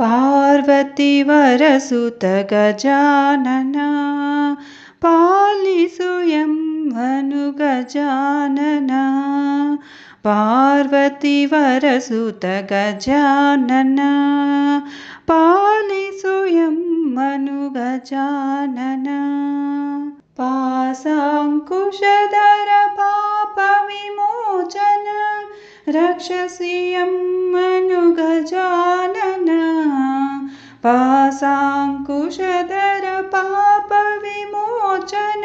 पार्वतीवरसुत गजानना पालिसुयं गजानना पार्वतीवरसुत गजानना पालिसुयं गजानना पासाङ्कुशधर पापविमोचन रक्षसियं मनुगजानना पासाङ्कुशधर पापविमोचन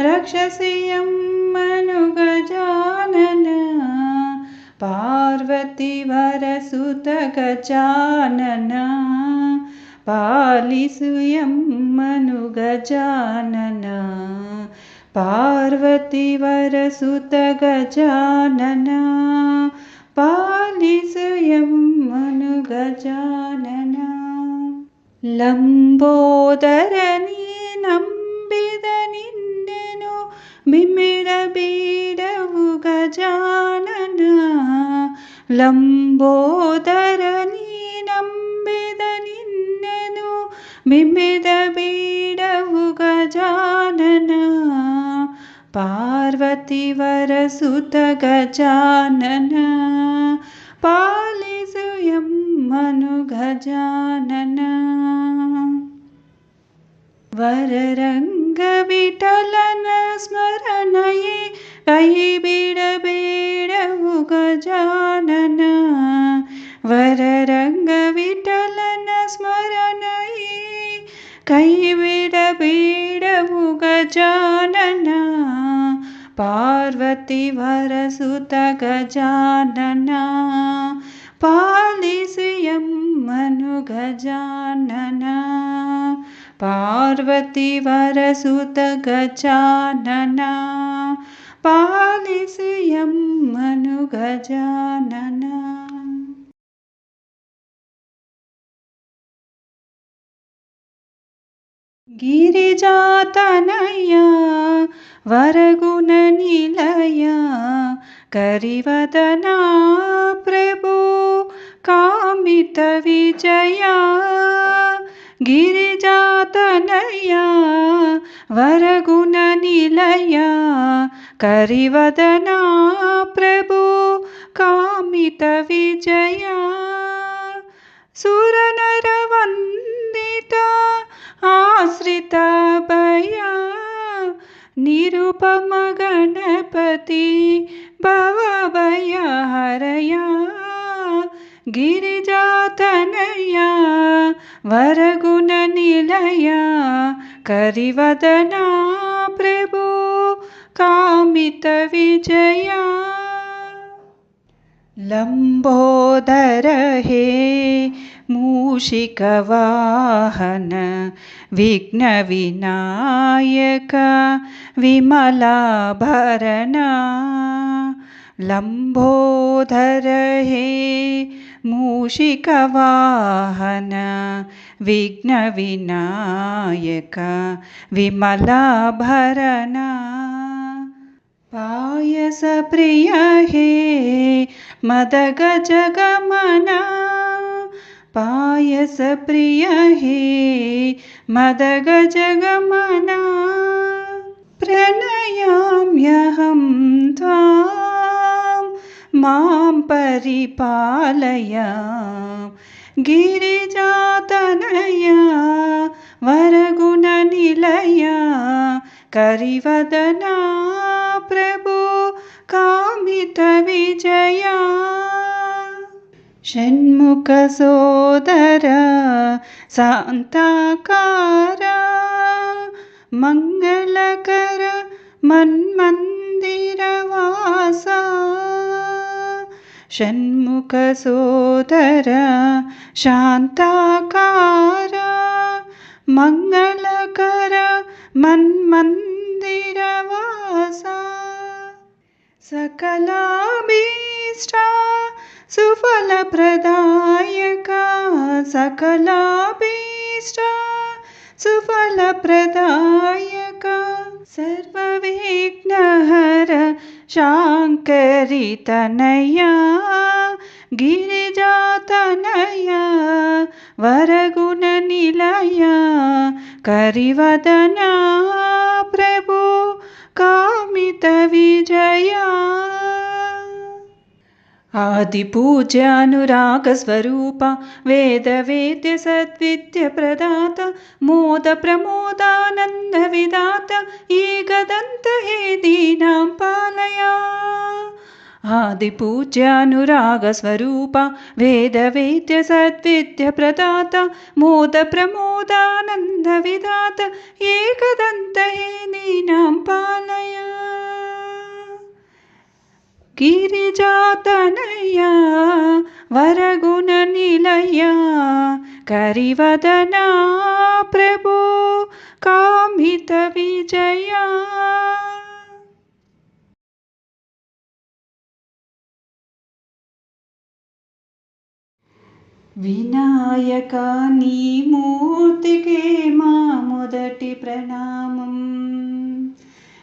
रक्षसियं मनुगजानन। पार्वतीवरसुत गजानन पालिसुयं मनुगजानन। पार्वतीवरसुत गजानन पालिसुयं मनुगजानन लम्बोदरनी नम्बिदनिन्देनु बिम्बिडबीडवु गजानन। लम्बोदरनी नम्बिदनिन्देनु बिम्बिडबीडवु गजानन। पार्वतीवरसुत गजानन। पालिसुयं मनुगजानन वररङ्गविठलन स्मरणये कैबिडबेडवु गजानन वररङ्गविठलन स्मरणये कैबिडबेडवु गजानन पार्वतीवरसुत गजानन। पालिसुयं मनुगजानन पार्वतीवरसुत गजानन पालिसुयं मनुगजानन। गिरिजातनया वरगुणनिलया करिवदना प्रभु कामितविजया गिरिजातनया वरगुणनिलया करिवदना प्रभु कामितविजया सुरनरवन्दिता आश्रितभया निरुपमगणपति भवभयहरया गिरिजातनया वरगुणनिलया करिवदना प्रभु कामितविजया लम्बोदर हे मूषिकवाहन विघ्नविनायक विमलाभरण लम्बोदर हे मूषिकवाहन विघ्नविनायक विमलाभरण पायसप्रिय हे मदगजगमना पायसप्रिय हे मदगजगमना प्रणयाम्यहं त्वां मां परिपालय। गिरिजातनया वरगुणनिलया करिवदना प्रभु कामितविजया षण्मुखसोदर शान्ताकार मङ्गलकर मन्मन्दिरवासा षण्मुखसोदर शान्ताकार मङ्गलकर मन्मन्दिरवासा सकलाभीष्टा सुफलप्रदायका सकलाभीष्टा सुफलप्रदायका सर्वविघ्नहर शाङ्करितनया गिरिजातनया वरगुणनिलया करिवदना प्रभु कामितविजया आदिपूज्यानुरागस्वरूप वेदवेद्यसद्विद्यप्रदात मोदप्रमोदानन्दविदात ईगदन्त हे दीनां पालया। आदिपूज्यानुरागस्वरूप वेदवेद्यसद्विद्यप्रदात मोदप्रमोदानन्दविदात एकदन्त हे दीनां पालया నిలయ వరగుణ నిలయ కరివదనా ప్రభు కామిత విజయ. వినాయక నీ మూర్తికే మా మొదటి ప్రణామం.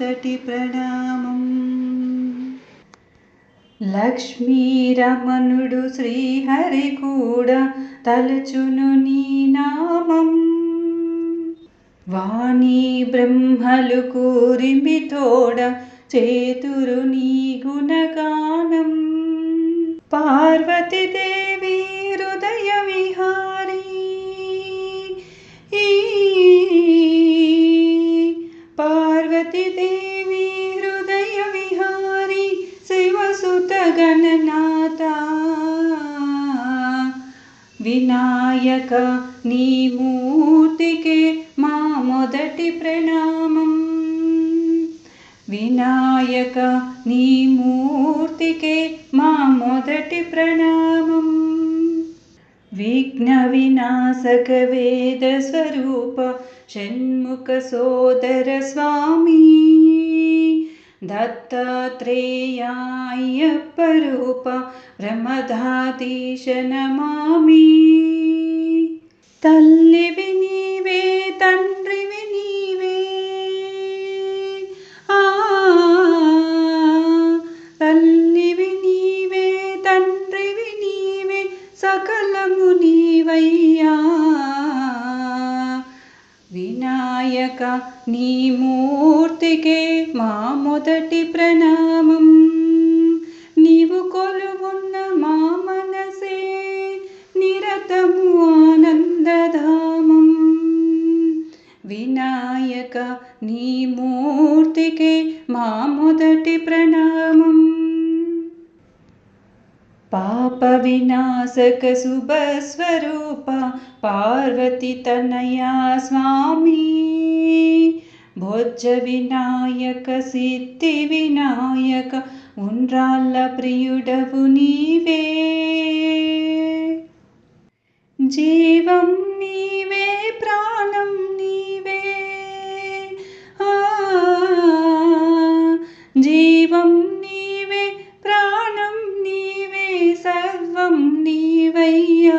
మొదటి ప్రణామం. లక్ష్మీరమణుడు శ్రీహరి కూడా తలచును నీ నామం. వాణి బ్రహ్మలు కూరిమి తోడ చేతురు నీ గుణగానం. పార్వతిదే వినాయక నీ మూర్తికే మా మొదటి ప్రణామం వినాయక నీ మూర్తికే మా మొదటి ప్రణామం విఘ్న వినాశక दत्तात्रेयाय्यप्परूपा भ्रमदातीश नमामि तल्लिविनीवे तन् विवे आ तल्लिविनीवे तन् विनीवे सकल వినాయక నీ మూర్తికే మా మొదటి ప్రణామం నీవు కొలువున్న మా మనసే నిరతము ఆనందధామం వినాయక నీ మూర్తికే మా మొదటి ప్రణామం పాప వినాశక శుభస్వరూప పార్వతి తనయా స్వామి భోజ వినాయక సిద్ధి వినాయక ఉండ్రాళ్ళ ప్రియుడవు నీవే జీవం నీవే ప్రాణం నీవే ఆ జీవం నీవే ప్రాణం నీవే సర్వం నీవయ్యా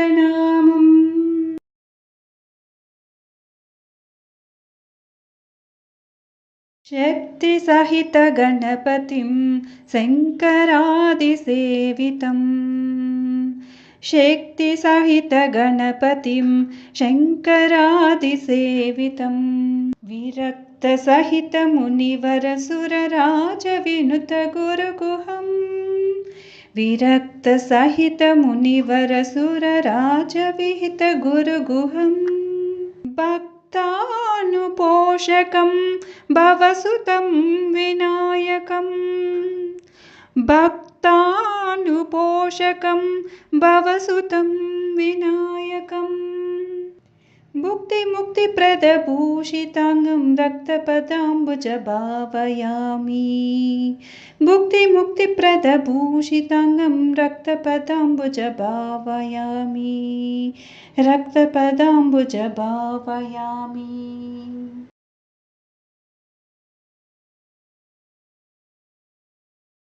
शक्तिसहितगणपतिं शङ्करादिसेवितम् शक्तिसहितगणपतिं सेवितं शक्तिसहित गणपतिं शङ्करादिसेवितं। विरक्तसहित मुनिवर क्तानुपोषकं भवसुतं विनायकम् भक्तानुपोषकं भवसुतं विनायकम्। भुक्तिमुक्तिप्रदभूषिताङ्गं रक्तपदाम्बुज भावयामि भुक्तिमुक्तिप्रदभूषिताङ्गं रक्तपदाम्बुज भावयामि रक्तपदाम्बुज भावयामि